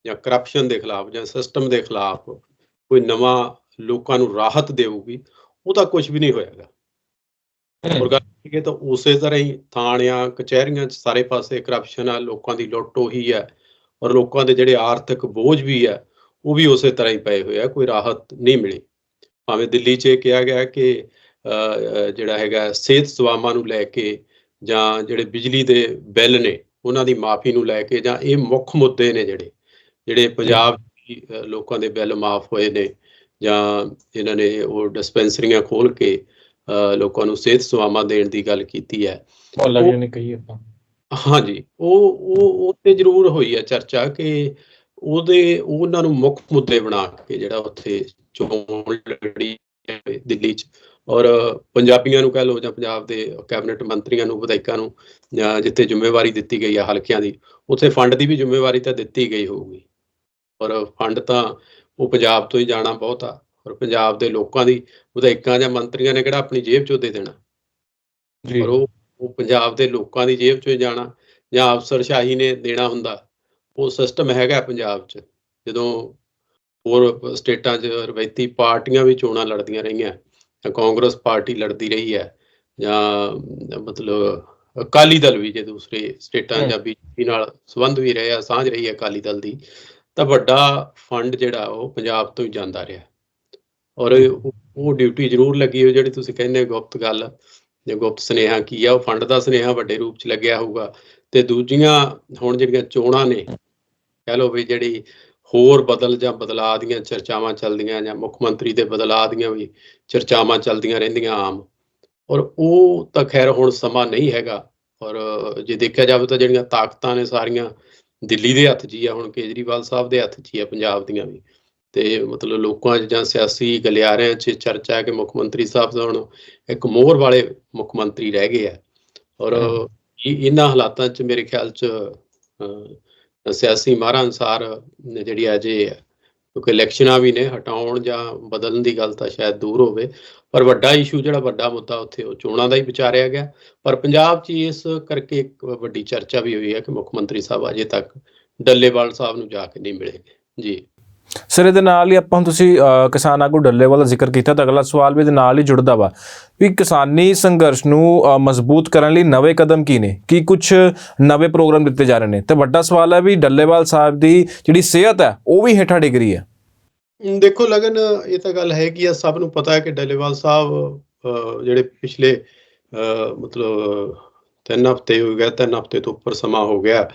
ਜਾਂ ਕਰਪਸ਼ਨ ਦੇ ਖਿਲਾਫ ਜਾਂ ਸਿਸਟਮ ਦੇ ਖਿਲਾਫ ਕੋਈ ਨਵਾਂ ਲੋਕਾਂ ਨੂੰ ਰਾਹਤ ਦੇਊਗੀ ਉਹਦਾ ਕੁਝ ਵੀ ਨਹੀਂ ਹੋਏਗਾ ਗੱਲ ਕਰੀਏ ਤਾਂ ਉਸੇ ਤਰ੍ਹਾਂ ਹੀ ਥਾਣਿਆਂ ਕਚਹਿਰੀਆਂ 'ਚ ਸਾਰੇ ਪਾਸੇ ਕਰਪਸ਼ਨ ਆ ਲੋਕਾਂ ਦੀ ਲੁੱਟ ਉਹੀ ਹੈ ਔਰ ਲੋਕਾਂ ਦੇ ਜਿਹੜੇ ਆਰਥਿਕ ਬੋਝ ਵੀ ਹੈ ਉਹ ਵੀ ਉਸੇ ਤਰ੍ਹਾਂ ਹੀ ਪਏ ਹੋਏ ਆ ਕੋਈ ਰਾਹਤ ਨਹੀਂ ਮਿਲੀ। ਭਾਵੇਂ ਦਿੱਲੀ 'ਚ ਇਹ ਕਿਹਾ ਗਿਆ ਕਿ ਜਿਹੜਾ ਹੈਗਾ ਸਿਹਤ ਸੇਵਾਵਾਂ ਨੂੰ ਲੈ ਕੇ ਜਾਂ ਜਿਹੜੇ ਬਿਜਲੀ ਦੇ ਬਿੱਲ ਨੇ ਉਹਨਾਂ ਦੀ ਮਾਫੀ ਨੂੰ ਲੈ ਕੇ ਜਾਂ ਇਹ ਮੁੱਖ ਮੁੱਦੇ ਨੇ ਜਿਹੜੇ ਜਿਹੜੇ ਪੰਜਾਬ ਲੋਕਾਂ ਦੇ ਬਿੱਲ ਮਾਫ ਹੋਏ ਨੇ ਜਾਂ ਇਹਨਾਂ ਨੇ ਉਹ ਡਿਸਪੈਂਸਰੀਆਂ ਖੋਲ ਕੇ ਲੋਕਾਂ ਨੂੰ ਸਿਹਤ ਸੇਵਾਵਾਂ ਦੇਣ ਦੀ ਗੱਲ ਕੀਤੀ ਹੈ। ਮੁਹੱਲਾ ਵੀ ਨੇ ਕਹੀ ਆਪਾਂ। ਹਾਂਜੀ ਉਹ ਉਹ ਉਹ ਤੇ ਜ਼ਰੂਰ ਹੋਈ ਹੈ ਚਰਚਾ ਕਿ ਉਹਦੇ ਉਹਨਾਂ ਨੂੰ ਮੁੱਖ ਮੁੱਦੇ ਬਣਾ ਕੇ ਜਿਹੜਾ ਉੱਥੇ ਚੋਣ ਲੜੀ ਦਿੱਲੀ 'ਚ। ਔਰ ਪੰਜਾਬੀਆਂ ਨੂੰ ਕਹਿ ਲਓ ਜਾਂ ਪੰਜਾਬ ਦੇ ਕੈਬਨਿਟ ਮੰਤਰੀਆਂ ਨੂੰ ਵਿਧਾਇਕਾਂ ਨੂੰ ਜਾਂ ਜਿੱਥੇ ਜ਼ਿੰਮੇਵਾਰੀ ਦਿੱਤੀ ਗਈ ਹੈ ਹਲਕਿਆਂ ਦੀ ਉੱਥੇ ਫੰਡ ਦੀ ਵੀ ਜ਼ਿੰਮੇਵਾਰੀ ਤਾਂ ਦਿੱਤੀ ਗਈ ਹੋਊਗੀ। ਔਰ ਫੰਡ ਤਾਂ ਉਹ ਪੰਜਾਬ ਤੋਂ ਹੀ ਜਾਣਾ ਬਹੁਤ ਆ। ਔਰ ਪੰਜਾਬ ਦੇ ਲੋਕਾਂ ਦੀ ਵਿਧਾਇਕਾਂ ਜਾਂ ਮੰਤਰੀਆਂ ਨੇ ਕਿਹੜਾ ਆਪਣੀ ਜੇਬ ਚੋਂ ਦੇ ਦੇਣਾ? ਜੀ। ਪਰ ਉਹ ਉਹ ਪੰਜਾਬ ਦੇ ਲੋਕਾਂ ਦੀ ਜੇਬ ਚੋਂ ਜਾਣਾ ਜਾਂ ਅਫਸਰਸ਼ਾਹੀ ਨੇ ਦੇਣਾ ਹੁੰਦਾ। ਉਹ ਸਿਸਟਮ ਹੈਗਾ ਪੰਜਾਬ 'ਚ। ਜਦੋਂ ਹੋਰ ਸਟੇਟਾਂ 'ਚ ਰਵਾਇਤੀ ਪਾਰਟੀਆਂ ਵੀ ਚੋਣਾਂ ਲੜਦੀਆਂ ਰਹੀਆਂ ਜਾਂ ਕਾਂਗਰਸ ਪਾਰਟੀ ਲੜਦੀ ਰਹੀ ਹੈ ਜਾਂ ਮਤਲਬ ਅਕਾਲੀ ਦਲ ਵੀ ਜੇ ਦੂਸਰੇ ਸਟੇਟਾਂ। ਜਾਂ ਬੀਜੇਪੀ ਨਾਲ ਸੰਬੰਧ ਵੀ ਰਿਹਾ ਸਾਂਝ ਰਹੀ ਹੈ ਅਕਾਲੀ ਦਲ ਦੀ ਤਾਂ ਵੱਡਾ ਫੰਡ ਜਿਹੜਾ ਉਹ ਪੰਜਾਬ ਤੋਂ ਹੀ ਜਾਂਦਾ ਰਿਹਾ। ਔਰ ਉਹ- ਡਿਊਟੀ ਜ਼ਰੂਰ ਲੱਗੀ ਹੋ ਜਿਹੜੀ ਤੁਸੀਂ ਕਹਿੰਦੇ ਗੁਪਤ ਗੱਲ। ਜੇ ਗੁਪਤ ਸੁਨੇਹਾ ਕੀ ਆ, ਉਹ ਫੰਡ ਦਾ ਸੁਨੇਹਾ ਵੱਡੇ ਰੂਪ 'ਚ ਲੱਗਿਆ ਹੋਊਗਾ। ਤੇ ਦੂਜੀਆਂ ਹੁਣ ਜਿਹੜੀਆਂ ਚੋਣਾਂ ਨੇ, ਕਹਿ ਲਓ ਵੀ ਜਿਹੜੀ ਹੋਰ ਬਦਲ ਜਾਂ ਬਦਲਾਅ ਦੀਆਂ ਚਰਚਾਵਾਂ ਚੱਲਦੀਆਂ ਜਾਂ ਮੁੱਖ ਮੰਤਰੀ ਦੇ ਬਦਲਾਅ ਦੀਆਂ ਵੀ ਚਰਚਾਵਾਂ ਚੱਲਦੀਆਂ ਰਹਿੰਦੀਆਂ ਆਮ। ਔਰ ਉਹ ਤਾਂ ਖੈਰ ਹੁਣ ਸਮਾਂ ਨਹੀਂ ਹੈਗਾ। ਔਰ ਜੇ ਦੇਖਿਆ ਜਾਵੇ ਤਾਂ ਜਿਹੜੀਆਂ ਤਾਕਤਾਂ ਨੇ ਸਾਰੀਆਂ, ਦਿੱਲੀ ਦੇ ਹੱਥ 'ਚ ਹੀ ਆ, ਹੁਣ ਕੇਜਰੀਵਾਲ ਸਾਹਿਬ ਦੇ ਹੱਥ 'ਚ ਹੀ ਆ ਪੰਜਾਬ ਦੀਆਂ ਵੀ। ਤੇ ਮਤਲਬ ਲੋਕਾਂ 'ਚ ਜਾਂ ਸਿਆਸੀ ਗਲਿਆਰਿਆਂ 'ਚ ਚਰਚਾ ਹੈ ਕਿ ਮੁੱਖ ਮੰਤਰੀ ਸਾਹਿਬ ਤਾਂ ਹੁਣ ਇੱਕ ਮੋਹਰ ਵਾਲੇ ਮੁੱਖ ਮੰਤਰੀ ਰਹਿ ਗਏ ਆ। ਔਰ ਇਹਨਾਂ ਹਾਲਾਤਾਂ 'ਚ ਮੇਰੇ ਖਿਆਲ 'ਚ ਸਿਆਸੀ ਮਾਹਰਾਂ ਅਨੁਸਾਰ ਜਿਹੜੀ ਅਜੇ ਕਿਉਂਕਿ ਇਲੈਕਸ਼ਨਾਂ ਵੀ ਨੇ ਹਟਾਉਣ ਜਾਂ ਬਦਲਣ ਦੀ ਗੱਲ ਤਾਂ ਸ਼ਾਇਦ ਦੂਰ ਹੋਵੇ ਪਰ ਵੱਡਾ ਇਸ਼ੂ ਜਿਹੜਾ ਵੱਡਾ ਮੁੱਦਾ ਉੱਥੇ ਉਹ ਚੋਣਾਂ ਦਾ ਹੀ ਵਿਚਾਰਿਆ ਗਿਆ। ਪਰ ਪੰਜਾਬ 'ਚ ਇਸ ਕਰਕੇ ਇੱਕ ਵੱਡੀ ਚਰਚਾ ਵੀ ਹੋਈ ਹੈ ਕਿ ਮੁੱਖ ਮੰਤਰੀ ਸਾਹਿਬ ਅਜੇ ਤੱਕ ਡੱਲੇਵਾਲ ਸਾਹਿਬ ਨੂੰ ਜਾ ਕੇ ਨਹੀਂ ਮਿਲੇ। ਜੀ। ਸਰ ਇਹਦੇ ਨਾਲ ਹੀ ਆਪਾਂ ਹੁਣ ਤੁਸੀਂ ਅ, ਕਿਸਾਨ ਆਗੂ ਡੱਲੇਵਾਲ ਦਾ ਜ਼ਿਕਰ ਕੀਤਾ ਤਾਂ ਅਗਲਾ ਸਵਾਲ ਵੀ ਇਹਦੇ ਨਾਲ ਹੀ ਜੁੜਦਾ ਵਾ ਵੀ ਕਿਸਾਨੀ ਸੰਘਰਸ਼ ਨੂੰ ਮਜ਼ਬੂਤ ਕਰਨ ਲਈ ਨਵੇਂ ਕਦਮ ਕੀ ਨੇ? ਕੀ ਕੁਝ ਨਵੇਂ ਪ੍ਰੋਗਰਾਮ ਦਿੱਤੇ ਜਾ ਰਹੇ ਨੇ? ਤੇ ਵੱਡਾ ਸਵਾਲ ਹੈ ਵੀ ਡੱਲੇਵਾਲ ਸਾਹਿਬ ਦੀ ਜਿਹੜੀ ਸਿਹਤ ਹੈ ਉਹ ਵੀ ਹੇਠਾਂ ਡਿੱਗ ਰਹੀ ਹੈ। ਦੇਖੋ ਲਗਨ ਇਹ ਤਾਂ ਗੱਲ ਹੈ ਕਿ ਸਭ ਨੂੰ ਪਤਾ ਹੈ ਕਿ ਡੱਲੇਵਾਲ ਸਾਹਿਬ ਜਿਹੜੇ ਪਿਛਲੇ ਅਹ, ਮਤਲਬ ਤਿੰਨ ਹਫ਼ਤੇ ਹੋ ਗਏ ਤਿੰਨ ਹਫ਼ਤੇ ਤੋਂ ਉੱਪਰ ਸਮਾਂ ਹੋ ਗਿਆ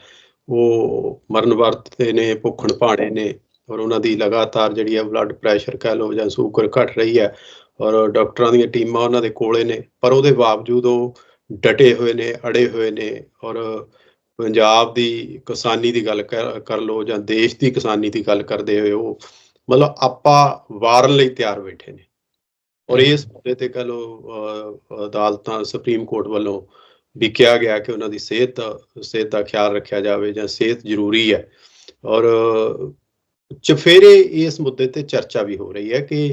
ਉਹ ਮਰਨ ਵਰਤ ਤੇ ਨੇ ਭੁੱਖਣ ਭਾਣੇ ਨੇ ਔਰ ਉਹਨਾਂ ਦੀ ਲਗਾਤਾਰ ਜਿਹੜੀ ਹੈ ਬਲੱਡ ਪ੍ਰੈਸ਼ਰ ਕਹਿ ਲਓ ਜਾਂ ਸ਼ੂਗਰ ਘਟ ਰਹੀ ਹੈ ਔਰ ਡਾਕਟਰਾਂ ਦੀਆਂ ਟੀਮਾਂ ਉਹਨਾਂ ਦੇ ਕੋਲੇ ਨੇ ਪਰ ਉਹਦੇ ਬਾਵਜੂਦ ਉਹ ਡਟੇ ਹੋਏ ਨੇ ਅੜੇ ਹੋਏ ਨੇ ਔਰ ਪੰਜਾਬ ਦੀ ਕਿਸਾਨੀ ਦੀ ਗੱਲ ਕਰ ਲਓ ਜਾਂ ਦੇਸ਼ ਦੀ ਕਿਸਾਨੀ ਦੀ ਗੱਲ ਕਰਦੇ ਹੋਏ ਉਹ ਮਤਲਬ ਆਪਾਂ ਵਾਰਨ ਲਈ ਤਿਆਰ ਬੈਠੇ ਨੇ। ਔਰ ਇਸ ਮੁੱਦੇ ਤੇ ਕਹ ਲਓ ਅਹ, ਅਦਾਲਤਾਂ ਸੁਪਰੀਮ ਕੋਰਟ ਵੱਲੋਂ ਵੀ ਕਿਹਾ ਗਿਆ ਕਿ ਉਹਨਾਂ ਦੀ ਸਿਹਤ ਸਿਹਤ ਦਾ ਖਿਆਲ ਰੱਖਿਆ ਜਾਵੇ ਜਾਂ ਸਿਹਤ ਜ਼ਰੂਰੀ ਹੈ। ਔਰ ਚਫੇਰੇ ਇਸ ਮੁੱਦੇ ਤੇ ਚਰਚਾ ਵੀ ਹੋ ਰਹੀ ਹੈ ਕਿ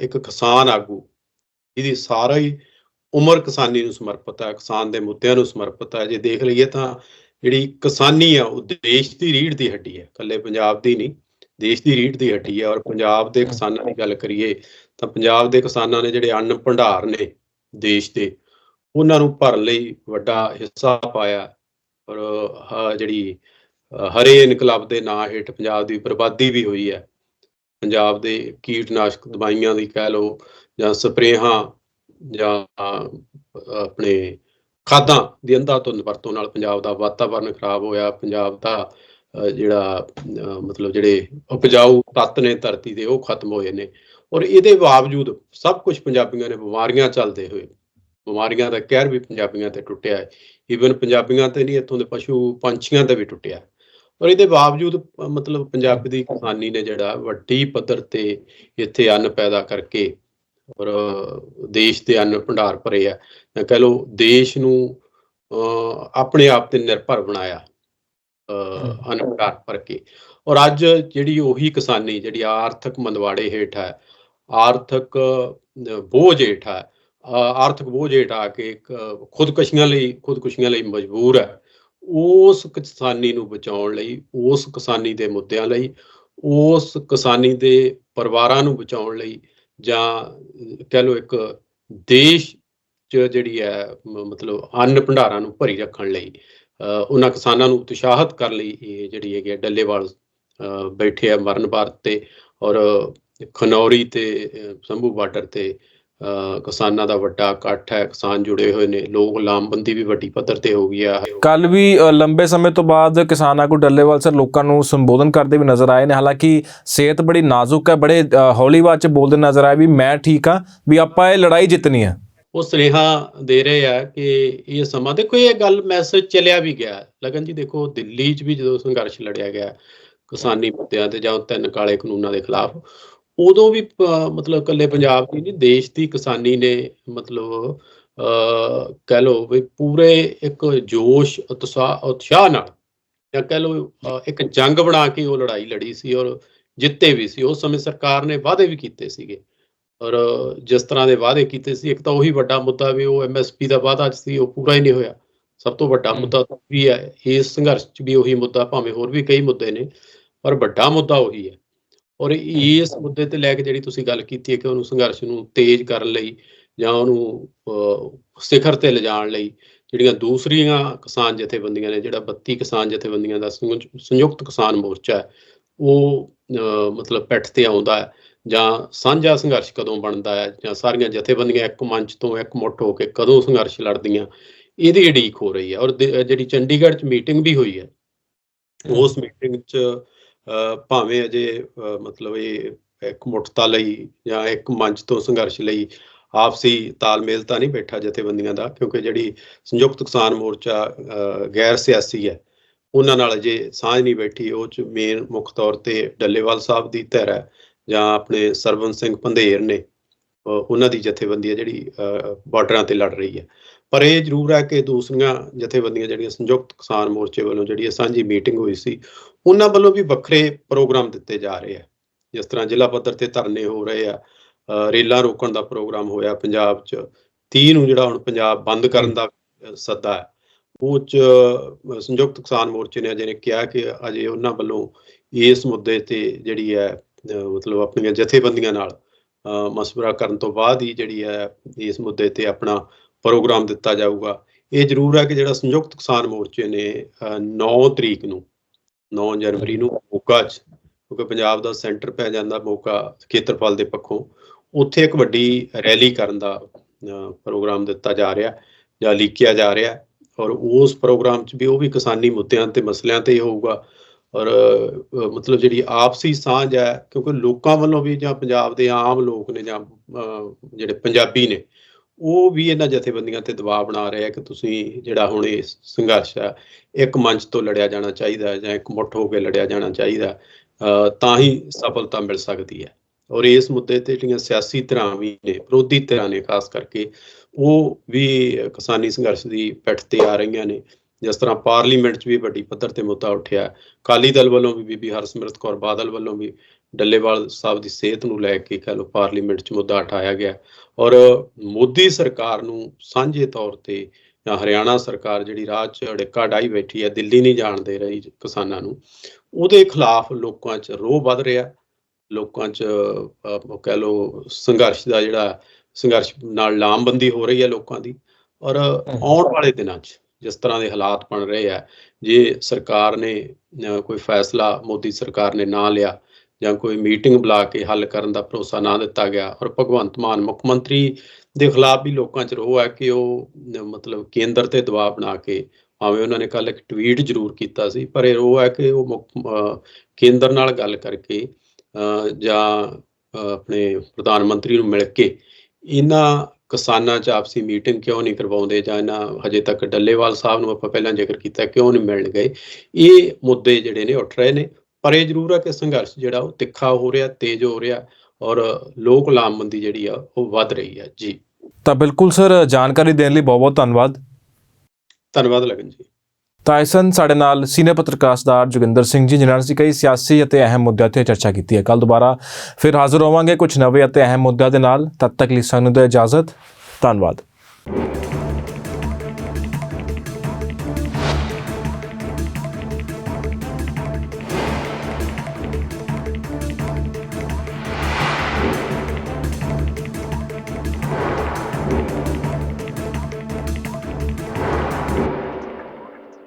ਇੱਕ ਕਿਸਾਨ ਆਗੂ ਜਿਹਦੀ ਸਾਰਾ ਉਮਰ ਕਿਸਾਨੀ ਨੂੰ ਸਮਰਪਿਤ ਹੈ ਕਿਸਾਨ ਦੇ ਮੁੱਦਿਆਂ ਨੂੰ ਸਮਰਪਿਤ ਹੈ ਜੇ ਦੇਖ ਲਈਏ ਤਾਂ ਜਿਹੜੀ ਕਿਸਾਨੀ ਆ ਉਹ ਦੇਸ਼ ਦੀ ਰੀੜ੍ਹ ਦੀ ਹੱਡੀ ਹੈ ਇਕੱਲੇ ਪੰਜਾਬ ਦੀ ਨਹੀਂ ਦੇਸ਼ ਦੀ ਰੀੜ੍ਹ ਦੀ ਹੱਡੀ ਹੈ ਔਰ ਪੰਜਾਬ ਦੇ ਕਿਸਾਨਾਂ ਦੀ ਗੱਲ ਕਰੀਏ ਤਾਂ ਪੰਜਾਬ ਦੇ ਕਿਸਾਨਾਂ ਨੇ ਜਿਹੜੇ ਅੰਨ ਭੰਡਾਰ ਨੇ ਦੇਸ਼ ਦੇ ਉਹਨਾਂ ਨੂੰ ਭਰਨ ਲਈ ਵੱਡਾ ਹਿੱਸਾ ਪਾਇਆ ਔਰ ਜਿਹੜੀ ਹਰੇ ਇਨਕਲਾਬ ਦੇ ਨਾਂ ਹੇਠ ਪੰਜਾਬ ਦੀ ਬਰਬਾਦੀ ਵੀ ਹੋਈ ਹੈ। ਪੰਜਾਬ ਦੇ ਕੀਟਨਾਸ਼ਕ ਦਵਾਈਆਂ ਦੀ ਕਹਿ ਲਓ ਜਾਂ ਸਪਰੇਹਾਂ ਜਾਂ ਆਪਣੇ ਖਾਦਾਂ ਦੀ ਅੰਧਾਧੁੰਦ ਵਰਤੋਂ ਨਾਲ ਪੰਜਾਬ ਦਾ ਵਾਤਾਵਰਣ ਖਰਾਬ ਹੋਇਆ। ਪੰਜਾਬ ਦਾ ਜਿਹੜਾ ਮਤਲਬ ਜਿਹੜੇ ਉਪਜਾਊ ਤੱਤ ਨੇ ਧਰਤੀ ਦੇ ਉਹ ਖਤਮ ਹੋਏ ਨੇ। ਔਰ ਇਹਦੇ ਬਾਵਜੂਦ ਸਭ ਕੁਝ ਪੰਜਾਬੀਆਂ ਨੇ ਬਿਮਾਰੀਆਂ ਚੱਲਦੇ ਹੋਏ, ਬਿਮਾਰੀਆਂ ਦਾ ਕਹਿਰ ਵੀ ਪੰਜਾਬੀਆਂ ਤੇ ਟੁੱਟਿਆ ਹੈ। ਈਵਨ ਪੰਜਾਬੀਆਂ ਤੇ ਨਹੀਂ, ਇੱਥੋਂ ਦੇ ਪਸ਼ੂ ਪੰਛੀਆਂ ਤੇ ਵੀ ਟੁੱਟਿਆ ਪਰ ਇਹਦੇ ਬਾਵਜੂਦ ਮਤਲਬ ਪੰਜਾਬ ਦੀ ਕਿਸਾਨੀ ਨੇ ਜਿਹੜਾ ਵੱਡੀ ਪੱਧਰ ਤੇ ਇੱਥੇ ਅੰਨ ਪੈਦਾ ਕਰਕੇ ਔਰ ਦੇਸ਼ ਦੇ ਅੰਨ ਭੰਡਾਰ ਭਰੇ ਆ। ਜਾਂ ਕਹਿ ਲਓ ਦੇਸ਼ ਨੂੰ ਅਹ, ਆਪਣੇ ਆਪ ਤੇ ਨਿਰਭਰ ਬਣਾਇਆ ਅਹ, ਅੰਨ ਭੰਡਾਰ ਭਰ ਕੇ। ਔਰ ਅੱਜ ਜਿਹੜੀ ਉਹੀ ਕਿਸਾਨੀ ਜਿਹੜੀ ਆਰਥਿਕ ਮੰਦਵਾੜੇ ਹੇਠ ਹੈ ਆਰਥਿਕ ਬੋਝ ਹੇਠ ਹੈ ਅਹ, ਆਰਥਿਕ ਬੋਝ ਹੇਠ ਆ ਕੇ ਇੱਕ ਖੁਦਕੁਸ਼ੀਆਂ ਲਈ ਖੁਦਕੁਸ਼ੀਆਂ ਲਈ ਮਜਬੂਰ ਹੈ। ਉਸ ਕਿਸਾਨੀ ਨੂੰ ਬਚਾਉਣ ਲਈ ਉਸ ਕਿਸਾਨੀ ਦੇ ਮੁੱਦਿਆਂ ਲਈ ਉਸ ਕਿਸਾਨੀ ਦੇ ਪਰਿਵਾਰਾਂ ਨੂੰ ਬਚਾਉਣ ਲਈ ਜਾਂ ਕਹਿ ਲਓ ਇੱਕ ਦੇਸ਼ 'ਚ ਜਿਹੜੀ ਹੈ ਮਤਲਬ ਅੰਨ ਭੰਡਾਰਾਂ ਨੂੰ ਭਰੀ ਰੱਖਣ ਲਈ ਅ, ਉਹਨਾਂ ਕਿਸਾਨਾਂ ਨੂੰ ਉਤਸ਼ਾਹਤ ਕਰਨ ਲਈ ਇਹ ਜਿਹੜੀ ਹੈਗੀ ਹੈ ਡੱਲੇਵਾਲ ਅ, ਬੈਠੇ ਆ ਮਰਨ ਭਾਰਤ ਤੇ ਔਰ ਖਨੌਰੀ ਤੇ ਸੰਭੂ ਬਾਰਡਰ ਤੇ ਕਿਸਾਨਾਂ ਦਾ ਵੱਡਾ ਇਕੱਠ ਹੈ ਕਿਸਾਨ ਜੁੜੇ ਹੋਏ ਨੇ ਲੋਕ ਲਾਮਬੰਦੀ ਵੀ ਵੱਡੀ ਪੱਧਰ ਤੇ ਹੋ ਗਈ ਆ। ਕੱਲ ਵੀ ਲੰਬੇ ਸਮੇਂ ਤੋਂ ਬਾਅਦ ਕਿਸਾਨ ਆਗੂ ਡੱਲੇਵਾਲ ਸਰ ਲੋਕਾਂ ਨੂੰ ਸੰਬੋਧਨ ਕਰਦੇ ਵੀ ਨਜ਼ਰ ਆਏ ਨੇ। ਹਾਲਾਂਕਿ ਸਿਹਤ ਬੜੀ ਨਾਜ਼ੁਕ ਹੈ ਬੜੇ ਹੌਲੀ ਆਵਾਜ਼ 'ਚ ਬੋਲਦੇ ਨਜ਼ਰ ਆਏ ਵੀ ਮੈਂ ਠੀਕ ਹਾਂ ਵੀ ਆਪਾਂ ਇਹ ਲੜਾਈ ਜਿੱਤਣੀ ਹੈ। ਉਹ ਸੁਨੇਹਾ ਦੇ ਰਹੇ ਆ ਕਿ ਇਹ ਸਮਾਂ ਦੇਖੋ ਇਹ ਗੱਲ ਮੈਸੇਜ ਚੱਲਿਆ ਵੀ ਗਿਆ। ਲਗਨ ਜੀ ਦੇਖੋ ਦਿੱਲੀ 'ਚ ਵੀ ਜਦੋਂ ਸੰਘਰਸ਼ ਲੜਿਆ ਗਿਆ ਕਿਸਾਨੀ ਮੁੱਦਿਆਂ ਤੇ ਜਾਂ ਤਿੰਨ ਕਾਲੇ ਕਾਨੂੰਨਾਂ ਦੇ ਖਿਲਾਫ ਉਦੋਂ ਵੀ ਮਤਲਬ ਕੱਲੇ ਪੰਜਾਬ ਦੀ ਨਹੀਂ ਦੇਸ਼ ਦੀ ਕਿਸਾਨੀ ਨੇ ਮਤਲਬ ਅ ਕਹਿ ਲਓ ਵੀ ਪੂਰੇ ਇੱਕ ਜੋਸ਼ ਉਤਸ਼ਾਹ ਉਤਸ਼ਾਹ ਨਾਲ ਜਾਂ ਕਹਿ ਅ, ਇੱਕ ਜੰਗ ਬਣਾ ਕੇ ਉਹ ਲੜਾਈ ਲੜੀ ਸੀ ਔਰ ਜਿੱਤੇ ਵੀ ਸੀ। ਉਸ ਸਮੇਂ ਸਰਕਾਰ ਨੇ ਵਾਅਦੇ ਵੀ ਕੀਤੇ ਸੀਗੇ। ਔਰ ਜਿਸ ਤਰ੍ਹਾਂ ਦੇ ਵਾਅਦੇ ਕੀਤੇ ਸੀ ਇੱਕ ਤਾਂ ਉਹੀ ਵੱਡਾ ਮੁੱਦਾ ਵੀ ਉਹ ਐਮਐਸਪੀ ਦਾ ਵਾਅਦਾ ਸੀ ਉਹ ਪੂਰਾ ਹੀ ਨਹੀਂ ਹੋਇਆ। ਸਭ ਤੋਂ ਵੱਡਾ। ਮੁੱਦਾ ਤਾਂ ਵੀ ਹੈ ਇਸ ਸੰਘਰਸ਼ 'ਚ ਵੀ ਉਹੀ ਮੁੱਦਾ ਭਾਵੇਂ ਹੋਰ ਵੀ ਕਈ ਮੁੱਦੇ ਨੇ ਪਰ ਵੱਡਾ ਮੁੱਦਾ ਉਹੀ ਹੈ। ਔਰ ਇਸ ਮੁੱਦੇ ਤੇ ਲੈ ਕੇ ਜਿਹੜੀ ਤੁਸੀਂ ਗੱਲ ਕੀਤੀ ਹੈ ਕਿ ਉਹਨੂੰ ਸੰਘਰਸ਼ ਨੂੰ ਤੇਜ਼ ਕਰਨ ਲਈ ਜਾਂ ਉਹਨੂੰ ਸਿਖਰ ਤੇ ਲਿਜਾਣ ਲਈ ਜਿਹੜੀਆਂ ਦੂਸਰੀਆਂ ਕਿਸਾਨ ਜਥੇਬੰਦੀਆਂ ਨੇ ਜਿਹੜਾ 32 ਕਿਸਾਨ ਜਥੇਬੰਦੀਆਂ ਦਾ ਸੰਯੁਕਤ ਕਿਸਾਨ ਮੋਰਚਾ ਹੈ ਉਹ ਅਹ, ਮਤਲਬ ਪਿੱਠ ਤੇ ਆਉਂਦਾ ਹੈ ਜਾਂ ਸਾਂਝਾ ਸੰਘਰਸ਼ ਕਦੋਂ ਬਣਦਾ ਹੈ ਜਾਂ ਸਾਰੀਆਂ ਜਥੇਬੰਦੀਆਂ ਇੱਕ ਮੰਚ ਤੋਂ ਇੱਕ ਮੁੱਠ ਹੋ ਕੇ ਕਦੋਂ ਸੰਘਰਸ਼ ਲੜਦੀਆਂ ਇਹਦੀ ਉਡੀਕ ਹੋ ਰਹੀ ਹੈ। ਔਰ ਜਿਹੜੀ ਚੰਡੀਗੜ੍ਹ 'ਚ ਮੀਟਿੰਗ ਵੀ ਹੋਈ ਹੈ ਉਸ ਮੀਟਿੰਗ 'ਚ ਭਾਵੇਂ ਅਜੇ ਮਤਲਬ ਇਹ ਇੱਕ ਮੁੱਠਤਾ ਲਈ ਜਾਂ ਇੱਕ ਮੰਚ ਤੋਂ ਸੰਘਰਸ਼ ਲਈ ਆਪਸੀ ਤਾਲਮੇਲ ਤਾਂ ਨਹੀਂ ਬੈਠਾ ਜਥੇਬੰਦੀਆਂ ਦਾ ਕਿਉਂਕਿ ਜਿਹੜੀ ਸੰਯੁਕਤ ਕਿਸਾਨ ਮੋਰਚਾ ਗੈਰ ਸਿਆਸੀ ਹੈ ਉਹਨਾਂ ਨਾਲ ਅਜੇ ਸਾਂਝ ਨਹੀਂ ਬੈਠੀ ਉਹ ਚ ਮੇਨ ਮੁੱਖ ਤੌਰ ਤੇ ਡੱਲੇਵਾਲ ਸਾਹਿਬ ਦੀ ਧਿਰ ਹੈ ਜਾਂ ਆਪਣੇ ਸਰਵਨ ਸਿੰਘ ਪੰਧੇਰ ਨੇ ਉਹਨਾਂ ਦੀ ਜਥੇਬੰਦੀ ਹੈ ਜਿਹੜੀ ਅਹ, ਬਾਰਡਰਾਂ ਤੇ ਲੜ ਰਹੀ ਹੈ। ਪਰ ਇਹ ਜ਼ਰੂਰ ਹੈ ਕਿ ਦੂਸਰੀਆਂ ਜਥੇਬੰਦੀਆਂ ਜਿਹੜੀਆਂ ਸੰਯੁਕਤ ਕਿਸਾਨ ਮੋਰਚੇ ਵੱਲੋਂ ਜਿਹੜੀ ਇਹ ਸਾਂਝੀ ਮੀਟਿੰਗ ਹੋਈ ਸੀ ਉਹਨਾਂ ਵੱਲੋਂ ਵੀ ਵੱਖਰੇ ਪ੍ਰੋਗਰਾਮ ਦਿੱਤੇ ਜਾ ਰਹੇ ਆ। ਜਿਸ ਤਰ੍ਹਾਂ ਜ਼ਿਲ੍ਹਾ ਪੱਧਰ ਤੇ ਧਰਨੇ ਹੋ ਰਹੇ ਆ ਰੇਲਾਂ ਰੋਕਣ ਦਾ ਪ੍ਰੋਗਰਾਮ ਹੋਇਆ ਪੰਜਾਬ 'ਚ 30 ਨੂੰ ਜਿਹੜਾ ਹੁਣ ਪੰਜਾਬ ਬੰਦ ਕਰਨ ਦਾ ਸੱਦਾ ਹੈ। ਉਹ 'ਚ ਸੰਯੁਕਤ ਕਿਸਾਨ ਮੋਰਚੇ ਨੇ ਅਜੇ ਨੇ ਕਿਹਾ ਕਿ ਅਜੇ ਉਹਨਾਂ ਵੱਲੋਂ ਇਸ ਮੁੱਦੇ ਤੇ ਜਿਹੜੀ ਹੈ ਮਤਲਬ ਆਪਣੀਆਂ ਜਥੇਬੰਦੀਆਂ ਨਾਲ ਮਸ਼ਵਰਾ ਕਰਨ ਤੋਂ ਬਾਅਦ ਹੀ ਜਿਹੜੀ ਹੈ ਇਸ ਮੁੱਦੇ ਤੇ ਆਪਣਾ ਪ੍ਰੋਗਰਾਮ ਦਿੱਤਾ ਜਾਊਗਾ। ਇਹ ਜ਼ਰੂਰ ਹੈ ਕਿ ਜਿਹੜਾ ਸੰਯੁਕਤ ਕਿਸਾਨ ਮੋਰਚੇ ਨੇ ਅ, 9 ਤਰੀਕ ਨੂੰ 9 ਜਨਵਰੀ ਨੂੰ ਮੋਗਾ 'ਚ, ਕਿਉਂਕਿ ਪੰਜਾਬ ਦਾ ਸੈਂਟਰ ਪੈ ਜਾਂਦਾ ਮੋਗਾ ਖੇਤਰਫਲ ਦੇ ਪੱਖੋਂ, ਉੱਥੇ ਇੱਕ ਵੱਡੀ ਰੈਲੀ ਕਰਨ ਦਾ ਪ੍ਰੋਗਰਾਮ ਦਿੱਤਾ ਜਾ ਰਿਹਾ, ਜਾਂ ਲਿਖਿਆ ਜਾ ਰਿਹਾ, ਔਰ ਉਸ ਪ੍ਰੋਗਰਾਮ 'ਚ ਵੀ ਉਹ ਵੀ ਕਿਸਾਨੀ ਮੁੱਦਿਆਂ ਤੇ, ਮਸਲਿਆਂ ਤੇ ਹੀ ਹੋਊਗਾ, ਔਰ ਮਤਲਬ ਜਿਹੜੀ ਆਪਸੀ ਸਾਂਝ ਹੈ, ਕਿਉਂਕਿ ਲੋਕਾਂ ਵੱਲੋਂ ਵੀ ਜਾਂ ਪੰਜਾਬ ਦੇ ਆਮ ਲੋਕ ਨੇ ਜਾਂ ਜਿਹੜੇ ਪੰਜਾਬੀ ਨੇ ਉਹ ਵੀ ਇਹਨਾਂ ਜਥੇਬੰਦੀਆਂ ਤੇ ਦਬਾਅ ਬਣਾ ਰਹੇ ਆ ਕਿ ਤੁਸੀਂ ਜਿਹੜਾ ਹੁਣ ਇਹ ਸੰਘਰਸ਼ ਆ ਇੱਕ ਮੰਚ ਤੋਂ ਲੜਿਆ ਜਾਣਾ ਚਾਹੀਦਾ ਜਾਂ ਇੱਕ ਮੁੱਠ ਹੋ ਕੇ ਲੜਿਆ ਜਾਣਾ ਚਾਹੀਦਾ ਹੈ, ਤਾਂ ਹੀ ਸਫਲਤਾ ਮਿਲ ਸਕਦੀ ਹੈ। ਔਰ ਇਸ ਮੁੱਦੇ ਤੇ ਜਿਹੜੀਆਂ ਸਿਆਸੀ ਧਿਰਾਂ ਵੀ ਨੇ ਵਿਰੋਧੀ ਧਿਰਾਂ ਨੇ ਖਾਸ ਕਰਕੇ ਉਹ ਵੀ ਕਿਸਾਨੀ ਸੰਘਰਸ਼ ਦੀ ਪਿੱਠ ਤੇ ਆ ਰਹੀਆਂ ਨੇ। ਜਿਸ ਤਰ੍ਹਾਂ ਪਾਰਲੀਮੈਂਟ 'ਚ ਵੀ ਵੱਡੀ ਪੱਧਰ ਤੇ ਮੁੱਦਾ ਉੱਠਿਆ ਅਕਾਲੀ ਦਲ ਵੱਲੋਂ ਵੀ ਬੀਬੀ ਹਰਸਿਮਰਤ ਕੌਰ ਬਾਦਲ ਵੱਲੋਂ ਵੀ ਡੱਲੇਵਾਲ ਸਾਹਿਬ ਦੀ ਸਿਹਤ ਨੂੰ ਲੈ ਕੇ ਕਹ ਲਓ ਪਾਰਲੀਮੈਂਟ 'ਚ ਮੁੱਦਾ ਉਠਾਇਆ ਗਿਆ। ਔਰ ਮੋਦੀ ਸਰਕਾਰ ਨੂੰ ਸਾਂਝੇ ਤੌਰ ਤੇ ਜਾਂ ਹਰਿਆਣਾ ਸਰਕਾਰ ਜਿਹੜੀ ਰਾਜ 'ਚ ਅੜਿੱਕਾ ਡਾਈ ਬੈਠੀ ਹੈ ਦਿੱਲੀ ਨਹੀਂ ਜਾਣ ਦੇ ਰਹੀ ਕਿਸਾਨਾਂ ਨੂੰ ਉਹਦੇ ਖਿਲਾਫ ਲੋਕਾਂ 'ਚ ਰੋਹ ਵੱਧ ਰਿਹਾ। ਲੋਕਾਂ 'ਚ ਕਹਿ ਲਓ ਸੰਘਰਸ਼ ਦਾ ਜਿਹੜਾ ਸੰਘਰਸ਼ ਨਾਲ ਲਾਮਬੰਦੀ ਹੋ ਰਹੀ ਹੈ ਲੋਕਾਂ ਦੀ। ਔਰ ਆਉਣ ਵਾਲੇ ਦਿਨਾਂ 'ਚ ਜਿਸ ਤਰ੍ਹਾਂ ਦੇ ਹਾਲਾਤ ਬਣ ਰਹੇ ਆ ਜੇ ਸਰਕਾਰ ਨੇ ਕੋਈ ਫੈਸਲਾ ਮੋਦੀ ਸਰਕਾਰ ਨੇ ਨਾ ਲਿਆ ਜਾਂ ਕੋਈ ਮੀਟਿੰਗ ਬੁਲਾ ਕੇ ਹੱਲ ਕਰਨ ਦਾ ਭਰੋਸਾ ਨਾ ਦਿੱਤਾ ਗਿਆ। ਔਰ ਭਗਵੰਤ ਮਾਨ ਮੁੱਖ ਮੰਤਰੀ ਦੇ ਖਿਲਾਫ ਵੀ ਲੋਕਾਂ 'ਚ ਰੋਹ ਹੈ ਕਿ ਉਹ, ਮਤਲਬ ਕੇਂਦਰ ਤੇ ਦਬਾਅ ਬਣਾ ਕੇ ਭਾਵੇਂ ਉਹਨਾਂ ਨੇ ਕੱਲ ਇੱਕ ਟਵੀਟ ਜ਼ਰੂਰ ਕੀਤਾ ਸੀ, ਪਰ ਇਹ ਰੋਹ ਹੈ ਕਿ ਉਹ ਮੁੱਖ- ਕੇਂਦਰ ਨਾਲ ਗੱਲ ਕਰਕੇ ਜਾਂ ਆਪਣੇ ਪ੍ਰਧਾਨ ਮੰਤਰੀ ਨੂੰ ਮਿਲ ਕੇ ਇਹਨਾਂ ਕਿਸਾਨਾਂ 'ਚ ਆਪਸੀ ਮੀਟਿੰਗ ਕਿਉਂ ਨਹੀਂ ਕਰਵਾਉਂਦੇ ਜਾਂ ਇਹਨਾਂ ਹਜੇ ਤੱਕ ਡੱਲੇਵਾਲ ਸਾਹਿਬ ਨੂੰ ਆਪਾਂ ਪਹਿਲਾਂ ਜ਼ਿਕਰ ਕੀਤਾ ਕਿਉਂ ਨਹੀਂ ਮਿਲਣ ਗਏ। ਇਹ ਮੁੱਦੇ ਜਿਹੜੇ ਨੇ ਉੱਠ ਰਹੇ ਨੇ। ਪਰ ਇਹ ਜ਼ਰੂਰ ਹੈ ਕਿ ਸੰਘਰਸ਼ ਜਿਹੜਾ ਉਹ ਤਿੱਖਾ ਹੋ ਰਿਹਾ ਤੇਜ਼ ਹੋ ਰਿਹਾ ਔਰ ਲੋਕ ਲਾਮਬੰਦੀ ਜਿਹੜੀ ਆ ਉਹ ਵੱਧ ਰਹੀ ਹੈ ਜੀ। ਤਾਂ ਬਿਲਕੁਲ ਸਰ ਜਾਣਕਾਰੀ ਦੇਣ ਲਈ ਬਹੁਤ ਬਹੁਤ ਧੰਨਵਾਦ। ਧੰਨਵਾਦ ਲਗਨ ਜੀ। ਤਾਂ ਇਸ ਸਨ ਸਾਡੇ ਨਾਲ ਸੀਨੀਅਰ ਪੱਤਰਕਾਰ ਸਰਦਾਰ ਜੋਗਿੰਦਰ ਸਿੰਘ ਜੀ ਜਿਨ੍ਹਾਂ ਅਸੀਂ ਕਈ ਸਿਆਸੀ ਅਤੇ ਅਹਿਮ ਮੁੱਦਿਆਂ ਤੇ ਚਰਚਾ ਕੀਤੀ ਹੈ। ਕੱਲ ਦੁਬਾਰਾ ਫਿਰ ਹਾਜ਼ਰ ਹੋਵਾਂਗੇ ਕੁਝ ਨਵੇਂ ਅਤੇ ਅਹਿਮ ਮੁੱਦਿਆਂ ਦੇ ਨਾਲ। ਤਦ ਤੱਕ ਲਈ ਸਾਨੂੰ ਦਿਓ ਇਜਾਜ਼ਤ। ਧੰਨਵਾਦ।